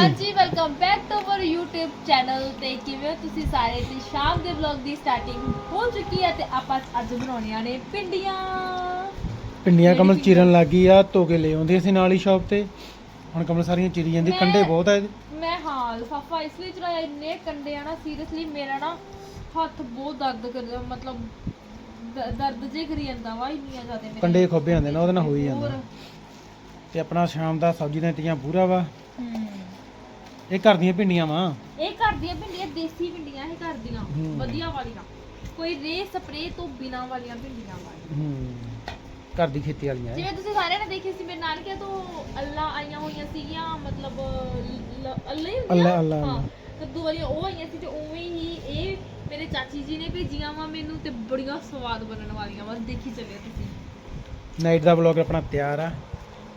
ਹਾਂਜੀ। Welcome back to our YouTube channel ਤੇ ਕਿਵੇਂ ਹੋ ਤੁਸੀਂ ਸਾਰੇ? ਤੇ ਸ਼ਾਮ ਦੇ ਵਲੌਗ ਦੀ ਸਟਾਰਟਿੰਗ ਹੋ ਚੁੱਕੀ ਹੈ ਤੇ ਆਪਾਂ ਅੱਜ ਬਣਾਉਣੀਆਂ ਨੇ ਪਿੰਡੀਆਂ ਪਿੰਡੀਆਂ ਕਮਲ ਚੀਰਨ ਲੱਗੀ ਆ ਧੋ ਕੇ ਲੈ ਆਉਂਦੇ ਅਸੀਂ ਨਾਲ ਹੀ ਸ਼ਾਪ ਤੇ। ਹੁਣ ਕਮਲ ਸਾਰੀਆਂ ਚੀਰੀ ਜਾਂਦੀ ਮੈਂ- ਕੰਡੇ ਬਹੁਤ ਆ ਇਹਦੇ। ਮੈਂ ਹਾਂ ਲਫਾਫਾ ਇਸ ਲਈ ਚਲਾਇਆ ਇੰਨੇ ਕੰਡੇ ਆ ਨਾ ਸੀਰੀਅਸਲੀ ਮੇਰਾ ਨਾ ਹੱਥ ਬਹੁਤ ਦਰਦ ਕਰਦਾ ਮਤਲਬ ਦ- ਦਰਦ ਜੇ ਕਰੀ ਜਾਂਦਾ ਵਾ ਇੰਨੀਆਂ ਜ਼ਿਆਦਾ ਮੇਰੇ ਕੰਡੇ ਖੋਬੇ ਜਾਂਦੇ ਨਾ ਉਹਦੇ ਨਾਲ ਹੋ ਹੀ ਹੋਰ। ਜਾਂਦਾ ਤੇ ਆਪਣਾ ਸ਼ਾਮ ਦਾ ਸਬਜ਼ੀ ਦੀਆਂ ਟੀਆਂ ਪੂਰਾ ਵਾ। ਹੂੰ। ਇਹ ਘਰ ਦੀਆਂ ਭਿੰਡੀਆਂ ਵਾ। ਇਹ ਘਰ ਦੀਆਂ ਭਿੰਡੀਆਂ ਦੇਸੀ ਭਿੰਡੀਆਂ ਇਹ ਘਰ ਦੀਆਂ ਹੂੰ। ਵਧੀਆ ਵਾਲੀਆਂ। ਕੋਈ ਰੇ ਸਪਰੇ ਤੋਂ ਬਿਨਾ ਵਾਲੀਆਂ ਭਿੰਡੀਆਂ ਵਾਲੀਆਂ ਹੂੰ। ਘਰ ਦੀ ਖੇਤੀ ਵਾਲੀਆਂ ਇਹ। ਜਿਵੇਂ ਤੁਸੀਂ ਸਾਰਿਆਂ ਨੇ ਦੇਖੀ ਸੀ ਮੇਰੇ ਨਾਨਕੇ ਤੋਂ ਅੱਲਾ ਆਈਆਂ ਹੋਈਆਂ ਸੀਗੀਆਂ ਮਤਲਬ ਲ- ਅੱਲਾ ਹੀ ਹੁੰਦੀਆਂ? ਅੱਲਾ- ਅੱਲਾ- ਹਾਂ, ਅੱਲਾ। ਕੱਦੂ ਵਾਲੀਆਂ ਉਹ ਆਈਆਂ ਸੀ ਤੇ ਉਵੇਂ ਹੀ ਇਹ ਮੇਰੇ ਚਾਚੀ ਜੀ ਨੇ ਭੇਜੀਆਂ ਵਾ ਮੈਨੂੰ ਤੇ ਬੜੀਆਂ ਸਵਾਦ ਬਣਨ ਵਾਲੀਆਂ ਵਾ ਦੇਖੀ ਚੱਲਿਓ ਤੁਸੀਂ। ਨਾਈਟ ਦਾ ਵਲੌਗ ਆਪਣਾ ਤਿਆਰ ਆ।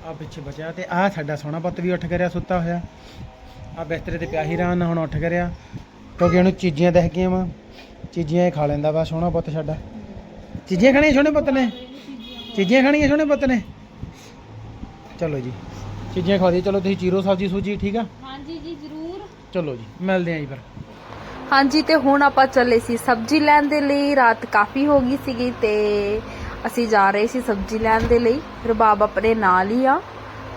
ਆ ਪਿੱਛੇ ਬਚਿਆ ਤੇ ਆ ਸਾਡਾ ਸੋਹਣਾ ਪੁੱਤ ਵੀ ਉੱਠ ਕਰਿਆ ਸੁੱਤਾ ਹੋਇਆ। ਆ ਬਿਸਤਰੇ ਤੇ ਪਿਆ ਹੀ ਰਾਂ ਹੁਣ ਉੱਠ ਕਰਿਆ ਕਿਉਂਕਿ ਉਹਨੂੰ ਚੀਜ਼ੀਆਂ ਦਿਖ ਗਈਆਂ ਵਾ ਚੀਜ਼ੀਆਂ ਇਹ ਖਾ ਲੈਂਦਾ ਵਾ ਸੋਹਣਾ ਪੁੱਤ ਸਾਡਾ। ਚੀਜ਼ੀਆਂ ਖਾਣੀਆਂ ਸੋਹਣੇ ਪੁੱਤ ਨੇ? ਚੀਜ਼ੀਆਂ ਖਾਣੀਆਂ ਸੋਹਣੇ ਪੁੱਤ ਨੇ? ਚਲੋ ਜੀ ਚੀਜ਼ੀਆਂ ਖਵਾ ਦੀ ਚਲੋ ਤੁਸੀਂ ਚੀਰੋ ਸਬਜ਼ੀ ਸੂਜੀ ਠੀਕ ਆ? ਹਾਂਜੀ ਜੀ ਜ਼ਰੂਰ। ਚਲੋ ਜੀ ਮਿਲਦੇ ਆਂ ਜੀ ਫਿਰ। ਹਾਂਜੀ ਤੇ ਹੁਣ ਆਪਾਂ ਚੱਲੇ ਸੀ ਸਬਜ਼ੀ ਲੈਣ ਦੇ ਲਈ। ਰਾਤ ਕਾਫੀ ਹੋ ਗਈ ਸੀਗੀ ਤੇ ਅਸੀਂ ਜਾ ਰਹੇ ਸੀ ਸਬਜ਼ੀ ਲੈਣ ਦੇ ਲਈ। ਰਬਾਬ ਆਪਣੇ ਨਾਲ ਹੀ ਆ।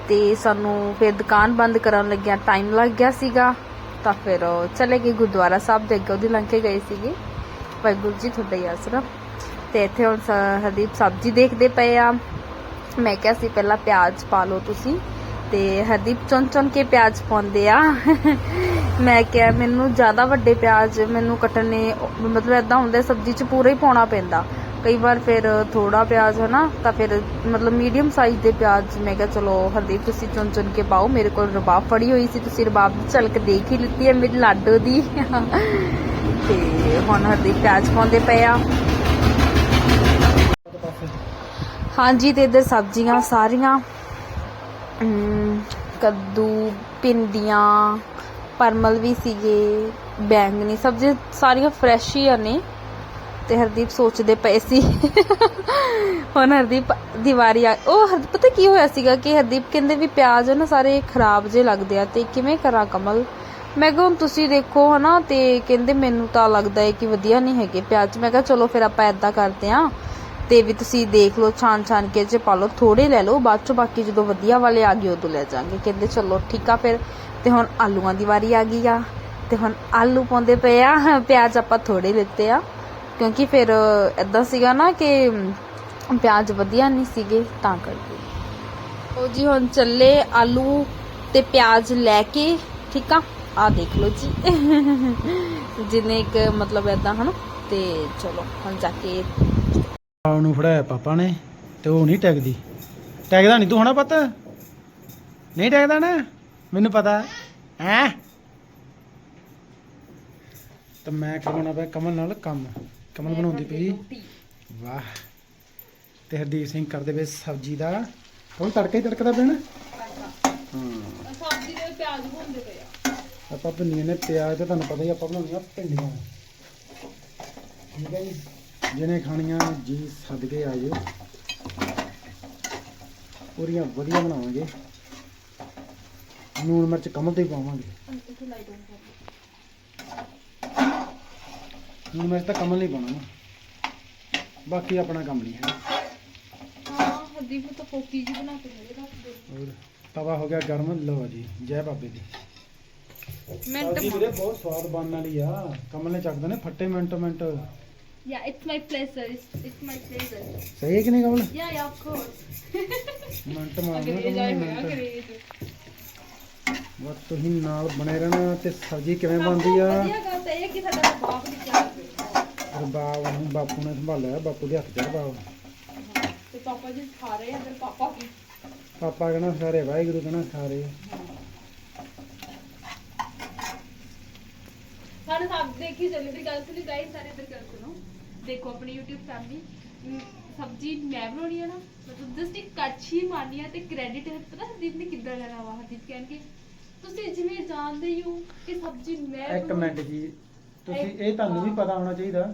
ਤੇ ਸਾਨੂੰ ਫਿਰ ਦੁਕਾਨ ਬੰਦ ਕਰਨ ਲੱਗਿਆ ਟਾਈਮ ਲੱਗ ਗਿਆ ਸੀਗਾ, ਤਾਂ ਫਿਰ ਚਲੇ ਗਏ ਗੁਰਦੁਆਰਾ ਸਾਹਿਬ ਦੇ ਅੱਗੇ, ਉਹਦੀ ਲੰਘ ਗਏ ਸੀਗੇ। ਵਾਹਿਗੁਰੂ ਜੀ ਤੁਹਾਡਾ ਹੀ ਆਸਰਾ। ਤੇ ਇੱਥੇ ਹੁਣ ਹਰਦੀਪ ਸਬਜ਼ੀ ਦੇਖਦੇ ਪਏ ਆ। ਮੈਂ ਕਿਹਾ ਸੀ ਪਹਿਲਾਂ ਪਿਆਜ਼ ਪਾ ਲਓ ਤੁਸੀਂ, ਤੇ ਹਰਦੀਪ ਚੁਣ ਚੁਣ ਕੇ ਪਿਆਜ਼ ਪਾਉਂਦੇ ਆ। ਮੈਂ ਕਿਹਾ ਮੈਨੂੰ ਜ਼ਿਆਦਾ ਵੱਡੇ ਪਿਆਜ਼ ਮੈਨੂੰ ਕੱਟਣੇ, ਮਤਲਬ ਐਦਾਂ ਹੁੰਦਾ ਸਬਜ਼ੀ 'ਚ ਪੂਰਾ ਹੀ ਪਾਉਣਾ ਪੈਂਦਾ। ਕਈ ਵਾਰ ਫਿਰ ਥੋੜਾ ਪਿਆਜ਼ ਹੈ ਨਾ ਤਾਂ ਫਿਰ ਮਤਲਬ ਮੀਡੀਅਮ ਸਾਈਜ਼ ਦੇ ਪਿਆਜ਼ ਮੈਂ ਕਿਹਾ ਚਲੋ ਹਰਦੀਪ ਤੁਸੀਂ ਚੁਣ ਚੁਣ ਕੇ ਪਾਓ, ਮੇਰੇ ਕੋਲ ਰਬਾਬ ਫੜੀ ਹੋਈ ਸੀ, ਤੁਸੀਂ ਰਬਾਬ ਦੀ ਝਲਕ ਦੇਖ ਹੀ ਲਿੱਤੀ ਹੈ ਮੇਰੀ ਲਾਡੋ ਦੀ। ਤੇ ਹੁਣ ਹਰਦੀਪ ਪਿਆਜ਼ ਪਾਉਂਦੇ ਪਏ ਆ। ਹਾਂਜੀ, ਤੇ ਇੱਧਰ ਸਬਜ਼ੀਆਂ ਸਾਰੀਆਂ ਕੱਦੂ, ਭਿੰਡੀਆਂ, ਪਰਮਲ ਵੀ ਸੀਗੇ, ਬੈਂਗਣੀ ਸਬਜ਼ੀ ਸਾਰੀਆਂ ਫਰੈਸ਼ ਹੀ ਆ ਨੇ। ਤੇ ਹਰਦੀਪ ਸੋਚਦੇ ਪਏ ਸੀ। ਹੁਣ ਹਰਦੀਪ ਦੀਵਾਰੀ ਆ ਉਹ ਹਰ ਪਤਾ ਕੀ ਹੋਇਆ ਸੀਗਾ ਕਿ ਹਰਦੀਪ ਕਹਿੰਦੇ ਵੀ ਪਿਆਜ਼ ਨਾ ਸਾਰੇ ਖਰਾਬ ਜੇ ਲੱਗਦੇ ਆ ਤੇ ਕਿਵੇਂ ਕਰਾਂ ਕਮਲ? ਮੈਂ ਕਿਹਾ, ਹੁਣ ਤੁਸੀਂ ਦੇਖੋ ਹਨਾ ਤੇ ਕਹਿੰਦੇ ਮੈਨੂੰ ਤਾਂ ਲੱਗਦਾ ਹੈ ਕਿ ਵਧੀਆ ਨਹੀਂ ਹੈਗੇ ਪਿਆਜ਼। ਮੈਂ ਕਿਹਾ, ਚਲੋ ਫਿਰ ਆਪਾਂ ਐਦਾਂ ਕਰਦੇ ਆਂ ਤੇ ਵੀ ਤੁਸੀਂ ਦੇਖ ਲਓ ਛਾਨ ਛਾਨ ਕੇ ਚ ਪਾ ਲਓ ਥੋੜੇ ਲੈ ਲਓ, ਬਾਅਦ ਚੋਂ ਬਾਕੀ ਜਦੋਂ ਵਧੀਆ ਵਾਲੇ ਆ ਗਏ, ਉਦੋਂ ਲੈ ਜਾਾਂਗੇ। ਕਹਿੰਦੇ, ਚਲੋ ਠੀਕ ਆ ਫਿਰ। ਤੇ ਹੁਣ ਆਲੂਆਂ ਦੀ ਵਾਰੀ ਆ ਗਈ ਆ। ਤੇ ਹੁਣ ਆਲੂ ਪਾਉਂਦੇ ਪਏ ਆ। ਪਿਆਜ਼ ਆਪਾਂ ਥੋੜੇ ਲਿੱਤੇ ਆ। ਕਿਉਂਕਿ ਫਿਰ ਐਦਾਂ ਸੀਗਾ ਨਾ ਕਿ ਪਿਆਜ਼ ਵਧੀਆ ਨਹੀਂ ਸੀਗੇ, ਤਾਂ ਕਰਕੇ। ਉਹ ਜੀ, ਹੁਣ ਚੱਲੇ ਆਲੂ ਤੇ ਪਿਆਜ਼ ਲੈ ਕੇ, ਠੀਕ ਆ? ਆ ਦੇਖ ਲਓ ਜੀ। ਜਿੰਨੇ ਇੱਕ ਮਤਲਬ ਐਦਾਂ ਹਨ? ਤੇ ਚਲੋ, ਹੁਣ ਜਾ ਕੇ ਨੂੰ ਫੜਾਇਆ ਪਾਪਾ ਨੇ, ਤੇ ਉਹ ਨਹੀਂ ਟੈਗਦੀ ਟੈਗਦਾ ਨਹੀਂ ਤੂੰ ਹੋਣਾ ਪੁੱਤ? ਨਹੀਂ ਟੈਗਦਾ ਨਾ? ਮੈਨੂੰ ਪਤਾ। ਹੈ? ਤਾਂ ਮੈਂ ਕਰਵਾਉਣਾ ਪਿਆ, ਕਮਲ ਨਾਲ ਕੰਮ। ਕਮਲ ਬਣਾਉਂਦੀ ਪਈ। ਵਾਹ। ਤੇ ਹਰਦੀਪ ਸਿੰਘ ਕਰਦੇ ਪਏ ਸਬਜ਼ੀ ਦਾ। ਹੁਣ ਤੜਕਾ ਹੀ ਤੜਕਦਾ ਪੈਣਾ ਹਾਂ। ਸਬਜ਼ੀ ਦੇ ਪਿਆਜ਼ ਭੁੰਨਦੇ ਪਏ ਆ। ਆਪਾਂ ਭਿੰਡੀਆਂ ਨੇ ਪਿਆਜ਼ ਤੇ ਤੁਹਾਨੂੰ ਪਤਾ ਹੀ ਆਪਾਂ ਬਣਾਉਣੀਆਂ ਭਿੰਡੀਆਂ। ਠੀਕ ਹੈ ਜੀ। ਜਿਹਨੇ ਖਾਣੀਆਂ ਜੀ ਸਦਕੇ ਆ ਜਾਓ ਪੂਰੀਆਂ ਵਧੀਆ ਬਣਾਵਾਂਗੇ। ਨੂਣ ਮਿਰਚ ਕਮਲ ਤੇ ਹੀ ਪਾਵਾਂਗੇ। ਨੂਣ ਮਿਰਚ ਤਾਂ ਕਮਲ ਨਹੀਂ ਪਾਉਣਾ ਨਾ ਬਾਕੀ ਆਪਣਾ ਕੰਮ ਨਹੀਂ ਹੈ। ਹਾਂ ਹਰਦੀਪ ਨੂੰ ਤਾਂ ਫੋਕੀ ਜੀ ਬਣਾ ਕੇ ਮੇਰੇ ਰੱਖ ਦੇ। ਹੋਰ ਤਵਾ ਹੋ ਗਿਆ ਗਰਮ ਲਓ ਜੀ ਜੈ ਬਾਬੇ ਦੀ। ਮਿੰਟ ਸਬਜ਼ੀ ਵੀਰੇ ਬਹੁਤ ਸਵਾਦ ਬਣਨ ਵਾਲੀ ਆ। ਕਮਲ ਨੇ ਚੱਕਦੇ ਨੇ ਫੱਟੇ minute minute. Yeah it's my pleasure it's my pleasure ਸਹੀ ਹੈ ਕਿ ਨਹੀਂ ਕਮਲ? Yeah yeah of course minute ਮਾਰਨਾ ਅੰਗਰੇਜ਼ ਆਏ ਕਮਲ ਆ ਮਿੰਟ। ਅੰਗਰੇਜ਼ ਬਸ ਤੁਸੀਂ ਨਾਲ ਬਣੇ ਰਹਿਣਾ ਤੇ ਸਬਜ਼ੀ ਕਿਵੇਂ ਬਣਦੀ ਆ? ਵਧੀਆ ਗੱਲ ਤਾਂ ਇਹ ਹੈ ਕਿ ਸਾਡਾ ਬਾਪ ਦੀ ਪਈ ਰਬਾਬ ਨੂੰ ਬਾਪੂ ਨੇ ਸੰਭਾਲਿਆ ਬਾਪੂ ਦੇ ਹੱਥ ਚ ਰਬਾਬ ਤੇ ਪਾਪਾ ਜੀ ਖਾ ਰਹੇ ਆ ਫਿਰ ਪਾਪਾ ਕੀ? ਪਾਪਾ ਕਹਿੰਦਾ ਸਾਰੇ ਵਾਹਿਗੁਰੂ ਕਹਿੰਦਾ ਸਾਰੇ। ਸਾਨੂੰ ਸਭ ਦੇਖੀ ਚੱਲੇ ਮੇਰੀ ਗੱਲ ਸੁਣੀ ਗਾਇਸ ਸਾਰੇ ਇੱਧਰ ਗੱਲ ਸੁਣੋ। ਦੇਖੋ ਆਪਣੀ YouTube ਫੈਮਿਲੀ ਸਬਜੀ ਮੈਂ ਬਣਾਉਣੀ ਆ ਨਾ ਮਤਲਬ ਜਸਟ ਇੱਕ ਕੜਛੀ ਮਾਰਨੀ ਆ ਤੇ ਕ੍ਰੈਡਿਟ ਪਤਾ ਹਰਦੀਪ ਨੇ ਕਿੱਦਾਂ ਲੈਣਾ ਵਾ? ਹਰਦੀਪ ਕਹਿਣਗੇ ਤੁਸੀਂ ਜਿਵੇਂ ਜਾਣਦੇ ਹੀ ਹੋ ਕਿ ਸਬਜੀ ਮੈਂ ਇੱਕ ਮਿੰਟ ਜੀ ਤੁਸੀਂ ਇਹ ਤੁਹਾਨੂੰ ਵੀ ਪਤਾ ਹੋਣਾ ਚਾਹੀਦਾ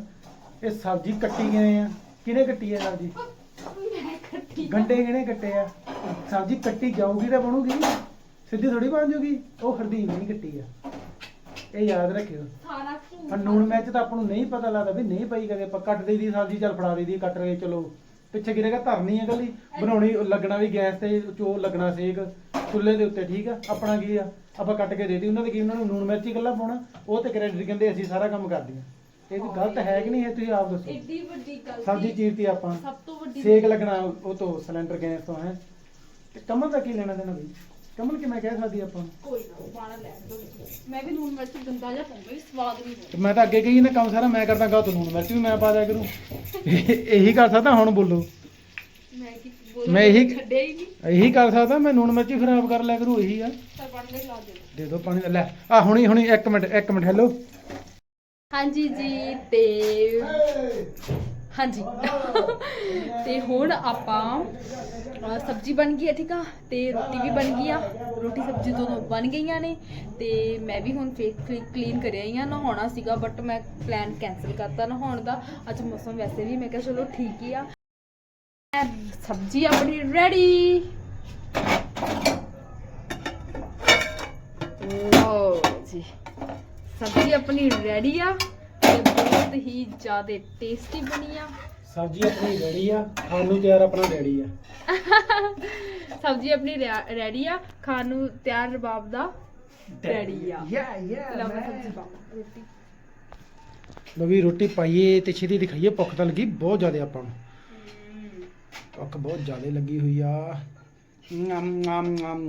ਇਹ ਸਬਜ਼ੀ ਕੱਟੀ ਕਿਵੇਂ ਆ? ਕਿਹਨੇ ਕੱਟੀ ਆ ਸਬਜ਼ੀ? ਮੈਂ ਕੱਟੀ ਆ। ਗੰਡੇ ਕਿਹਨੇ ਕੱਟੇ ਆ? ਸਬਜ਼ੀ ਕੱਟੀ ਜਾਊਗੀ ਤਾਂ ਬਣੂਗੀ ਸਿੱਧੀ ਥੋੜੀ ਬਣ ਜੂਗੀ ਉਹ ਹਰਦੀਨ ਨਹੀਂ ਕੱਟੀ ਆ। ਇਹ ਯਾਦ ਰੱਖਿਓ। ਸਾਰਾ ਨੂਣ ਮਿਰਚ ਤਾਂ ਆਪਾਂ ਨੂੰ ਨਹੀਂ ਪਤਾ ਲੱਗਦਾ ਵੀ ਨਹੀਂ ਪਈ ਕਦੇ ਆਪਾਂ ਕੱਟ ਦੇਈ ਦੀ ਸਬਜ਼ੀ ਚੱਲ ਫੜਾ ਦੇਈ ਦੀ ਕੱਟ ਕੇ ਚਲੋ। ਪਿੱਛੇ ਗਿਰੇਗਾ ਧਰਨੀ ਹੈ ਗੱਲੀ ਬਣਾਉਣੀ ਲੱਗਣਾ ਵੀ ਗੈਸ ਤੇ ਚੋ ਲੱਗਣਾ ਸੇਕ। ਚੁੱਲ੍ਹੇ ਦੇ ਉੱਤੇ ਠੀਕ ਆ? ਆਪਣਾ ਕੀ ਆ? ਆਪਾਂ ਕੱਟ ਕੇ ਦੇਤੀ। ਉਹਨਾਂ ਦੇ ਕੀ? ਉਹਨਾਂ ਨੂੰ ਨੂਣ ਮਿਰਚ ਇਕੱਲਾ ਪਾਉਣਾ। ਉਹ ਤੇ ਕ੍ਰੈਡਿਟ ਕਹਿੰਦੇ ਅਸੀਂ ਸਾਰਾ ਕੰਮ ਕਰਦੇ ਆ ਇਹ ਵੀ ਗਲਤ ਹੈ ਕਿ ਨਹੀਂ? ਇਹ ਤੁਸੀਂ ਆਪ ਦੱਸੋ। ਏਡੀ ਵੱਡੀ ਗਲਤੀ। ਸਬਜ਼ੀ ਚੀਰਤੀ ਆਪਾਂ ਸਭ ਤੋਂ ਵੱਡੀ ਸੇਕ ਲੱਗਣਾ ਉਹ ਤੋਂ ਸਿਲੰਡਰ ਗੈਸ ਤੋਂ ਹੈ। ਤੇ ਕਮਲ ਦਾ ਕੀ ਲੈਣਾ ਦੇਣਾ ਬਈ? ਕਮਲ ਕਿ ਮੈਂ ਕਹਿ ਸਕਦੀ ਆਪਾਂ? ਕੋਈ ਨਾ ਪਾਣਾ ਲੈ ਦੋ ਮੈਂ ਵੀ ਲੂਣ ਮਿਰਚ ਗੰਦਾ ਜਿਹਾ ਪਾਉਂਗਾ ਵੀ ਸਵਾਦ ਨਹੀਂ ਤੇ ਮੈਂ ਤਾਂ ਅੱਗੇ ਕਹੀ ਨਾ ਕੰਮ ਸਾਰਾ ਮੈਂ ਕਰਦਾ ਗਾ ਤੂੰ ਨੂਣ ਮਿਰਚ ਵੀ ਮੈਂ ਪਾ ਦਿਆ ਕਰੂੰ। ਇਹ- ਇਹੀ ਕਰ ਸਕਦਾ ਹੁਣ ਬੋਲੋ। ਮੈਂ ਕੀ ਮੈਂ ਇਹੀ- ਛੱਡਿਆ ਹੀ ਨਹੀਂ। ਇਹੀ ਕਰ ਸਕਦਾ ਮੈਂ ਨੂਣ ਮਿਰਚ ਖਰਾਬ ਕਰ ਲਿਆ ਕਰੂ ਇਹੀ ਆ। ਤਾਂ ਬਣ ਦੇ ਦੇ ਦੇ ਦੋ ਪਾਣੀ ਦਾ ਲੈ ਆ ਹੁਣੀ ਹੁਣੀ ਇੱਕ ਮਿੰਟ ਇੱਕ ਮਿੰਟ ਹੈਲੋ ਹਾਂਜੀ ਜੀ ਤੇ ਹਾਂਜੀ। ਤੇ ਹੁਣ ਆਪਾਂ ਸਬਜ਼ੀ ਬਣ ਗਈ ਹੈ ਠੀਕ ਆ? ਤੇ ਰੋਟੀ ਵੀ ਬਣ ਗਈ ਆ। ਰੋਟੀ ਸਬਜ਼ੀ ਦੋਨੋਂ ਬਣ ਗਈਆਂ ਨੇ। ਤੇ ਮੈਂ ਵੀ ਹੁਣ ਫੇਸ ਕਲੀਨ ਕਰਿਆ ਹੀ ਆ ਨਹਾਉਣਾ ਸੀਗਾ ਬਟ ਮੈਂ ਪਲਾਨ ਕੈਨਸਲ ਕਰਤਾ ਨਹਾਉਣ ਦਾ। ਅੱਜ ਮੌਸਮ ਵੈਸੇ ਵੀ ਮੈਂ ਕਿਹਾ ਚਲੋ ਠੀਕ ਹੀ ਆ। ਸਬਜ਼ੀ ਆਪਣੀ ਰੈਡੀ ਲਓ ਜੀ। ਸਬਜ਼ੀ ਆਪਣੀ ਰੈਡੀ ਆ ਤੇ ਬਹੁਤ ਹੀ ਜ਼ਿਆਦਾ ਟੇਸਟੀ ਬਣੀ ਆ। ਸਬਜ਼ੀ ਆਪਣੀ ਰੈਡੀ ਆ ਖਾਣ ਨੂੰ ਤਿਆਰ ਆਪਣਾ ਰੈਡੀ ਆ। ਸਬਜ਼ੀ ਆਪਣੀ ਰੈਡੀ ਆ ਖਾਣ ਨੂੰ ਤਿਆਰ ਰਬਾਬ ਦਾ ਰੈਡੀ ਆ। ਯਾ ਯਾ ਲਓ ਮੈਂ ਸਬਜ਼ੀ ਪਾਵਾਂ ਰੋਟੀ। ਲੋ ਵੀ ਰੋਟੀ ਪਾਈਏ ਤੇ ਛੇਤੀ ਦਿਖਾਈਏ ਭੁੱਖ ਤਾਂ ਲੱਗੀ ਬਹੁਤ ਜ਼ਿਆਦਾ ਆਪਾਂ ਨੂੰ। ਭੁੱਖ ਬਹੁਤ ਜ਼ਿਆਦਾ ਲੱਗੀ ਹੋਈ ਆ। ਨਮ ਨਮ ਨਮ।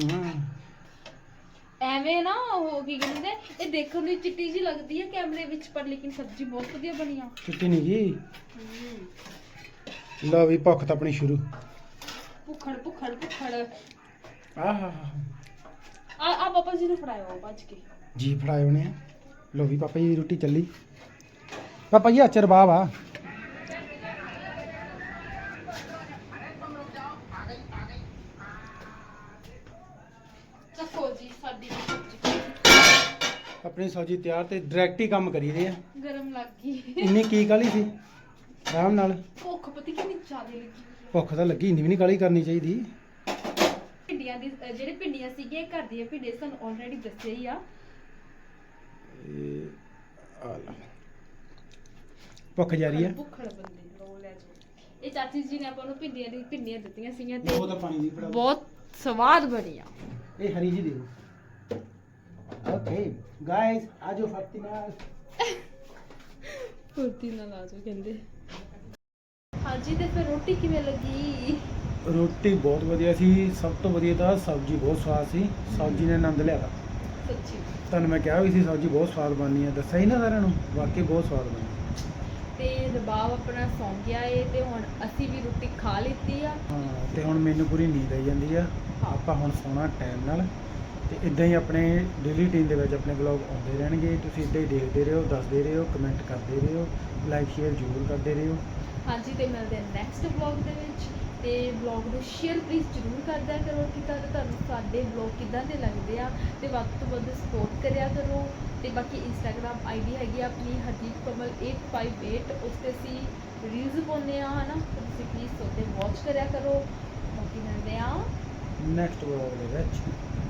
ਐਵੇਂ ਨਾ ਉਹ ਕੀ ਕਹਿੰਦੇ ਇਹ ਦੇਖਣ ਨੂੰ ਚਿੱਟੀ ਜੀ ਲੱਗਦੀ ਹੈ ਕੈਮਰੇ ਵਿੱਚ ਪਰ ਲੇਕਿਨ ਸਬਜ਼ੀ ਬਹੁਤ ਵਧੀਆ ਬਣੀ ਆ। ਛੁੱਟੀ ਨਹੀਂ ਗਈ ਲਓ ਵੀ ਭੁੱਖ ਤਾਂ ਆਪਣੀ ਸ਼ੁਰੂ। ਭੁੱਖੜ ਭੁੱਖੜ ਭੁੱਖੜ। ਆਹਾ ਆ ਆ ਪਾਪਾ ਜੀ ਨੂੰ ਫੜਾਇਓ ਭੱਜ ਕੇ। ਜੀ ਫੜਾਏ ਹੋਣੇ ਆ। ਲੋ ਵੀ ਪਾਪਾ ਜੀ ਦੀ ਰੋਟੀ ਚੱਲੀ। ਪਾਪਾ ਜੀ ਅਚਰ ਬਾਬ ਆ। ਚੱਕੋ ਜੀ ਸਾਡੀ ਸਬਜ਼ੀ। ਆਪਣੀ ਸਬਜ਼ੀ ਤਿਆਰ ਤੇ ਡਾਇਰੈਕਟ ਹੀ ਕੰਮ ਕਰੀ ਦੇ ਆ। ਗਰਮ ਲੱਗ ਗਈ। ਇੰਨੀ ਕੀ ਕਾਲੀ ਸੀ? ਆਰਾਮ ਨਾਲ। ਭੁੱਖ ਪਤੀ ਕਿੰਨੀ ਜ਼ਿਆਦਾ ਲੱਗੀ। ਭੁੱਖ ਤਾਂ ਲੱਗੀ ਇੰਨੀ ਵੀ ਨਹੀਂ ਕਾਲੀ ਕਰਨੀ ਚਾਹੀਦੀ। ਭਿੰਡੀਆਂ ਦੀ ਜਿਹੜੇ ਭਿੰਡੀਆਂ ਸੀਗੀਆਂ ਘਰ ਦੀਆਂ ਭਿੰਡੀਆਂ ਸਾਨੂੰ ਆਲਰੇਡੀ ਦੱਸਿਆ ਹੀ ਆ। ਇਹ ਆ ਲੈ। ਭੁੱਖ ਜਾਰੀ ਆ। ਭੁੱਖੜ ਬੰਦੇ ਲੋ ਲੈ ਜਾਓ। ਇਹ ਚਾਚੀ ਜੀ ਨੇ ਆਪਾਂ ਨੂੰ ਭਿੰਡੀਆਂ ਦੀ ਭਿੰਡੀਆਂ ਦਿੱਤੀਆਂ ਸੀਗੀਆਂ ਤਾਂ ਪਾਣੀ ਦੀ ਬਹੁਤ ਸਵਾਦ ਬਣੀਆਂ। ਇਹ ਹਰੀ ਜੀ ਦੇ ਦਿਓ ਓਕੇ ਗਾਇਸ ਆਜੋ ਨਾਲ ਫੁਰਤੀ ਨਾਲ ਆ ਜਾਓ ਕਹਿੰਦੇ ਹਾਂਜੀ ਤੇ ਫਿਰ ਰੋਟੀ ਕਿਵੇਂ ਲੱਗੀ ਰੋਟੀ ਬਹੁਤ ਵਧੀਆ ਸੀ ਸਭ ਤੋਂ ਵਧੀਆ ਤਾਂ ਸਬਜ਼ੀ ਬਹੁਤ ਸਵਾਦ ਸੀ ਸਬਜ਼ੀ ਨੇ ਆਨੰਦ ਲਿਆ। ਸੱਚੀ ਤੁਹਾਨੂੰ ਮੈਂ ਕਿਹਾ ਵੀ ਸੀ ਸਬਜ਼ੀ ਬਹੁਤ ਸਵਾਦ ਬਣਨੀ ਹੈ ਦੱਸਿਆ ਹੀ ਨਾ ਸਾਰਿਆਂ ਨੂੰ ਵਾਕਈ ਬਹੁਤ ਸਵਾਦ ਬਣੀ ਤੇ ਰਬਾਬ ਆਪਣਾ ਸੌਂ ਗਿਆ ਏ ਤੇ ਹੁਣ ਅਸੀਂ ਵੀ ਰੋਟੀ ਖਾ ਲਿੱਤੀ ਆ ਹਾਂ ਤੇ ਹੁਣ ਮੈਨੂੰ ਪੂਰੀ ਨੀਂਦ ਆਈ ਜਾਂਦੀ ਆ ਆਪਾਂ ਹੁਣ ਸੌਣਾ ਟਾਈਮ ਨਾਲ ਤੇ ਇਦਾਂ ਹੀ ਆਪਣੇ ਡੇਲੀ ਰੂਟੀਨ ਦੇ ਵਿੱਚ ਆਪਣੇ ਵਲੌਗ ਆਉਂਦੇ ਰਹਿਣਗੇ। ਤੁਸੀਂ ਇਦਾਂ ਹੀ ਦੇਖਦੇ ਰਹੋ, ਦੱਸਦੇ ਰਹੋ ਕਮੈਂਟ ਕਰਦੇ ਰਹੋ ਲਾਈਕ ਸ਼ੇਅਰ ਜ਼ਰੂਰ ਕਰਦੇ ਰਹੋ। ਹਾਂਜੀ, ਤੇ ਮਿਲਦੇ ਹਾਂ ਨੈਕਸਟ ਵਲੌਗ ਦੇ ਵਿੱਚ। ਤੇ ਵਲੌਗ ਨੂੰ ਸ਼ੇਅਰ ਪਲੀਜ਼ ਜ਼ਰੂਰ ਕਰਦਿਆ ਕਰੋ, ਕਿ ਤੁਹਾਨੂੰ ਸਾਡੇ ਵਲੌਗ ਕਿਦਾਂ ਦੇ ਲੱਗਦੇ ਆ। ਤੇ ਵੱਧ ਤੋਂ ਵੱਧ ਸਪੋਰਟ ਕਰਿਆ ਕਰੋ। ਤੇ ਬਾਕੀ ਇੰਸਟਾਗ੍ਰam ਆਈਡੀ ਹੈਗੀ ਆ ਆਪਣੀ ਹਰਦੀਪ ਕਮਲ 858 ਉਸ ਤੇ ਅਸੀਂ ਰੀਲਸ ਪਾਉਂਦੇ ਆ ਹਨਾ? ਤੇ ਤੁਸੀਂ ਪਲੀਜ਼ ਉਹਤੇ ਵਾਚ ਕਰਿਆ ਕਰੋ। ਬਾਕੀ ਮਿਲਦੇ ਆ ਨੈਕਸਟ ਵਲੌਗ ਦੇ ਵਿੱਚ।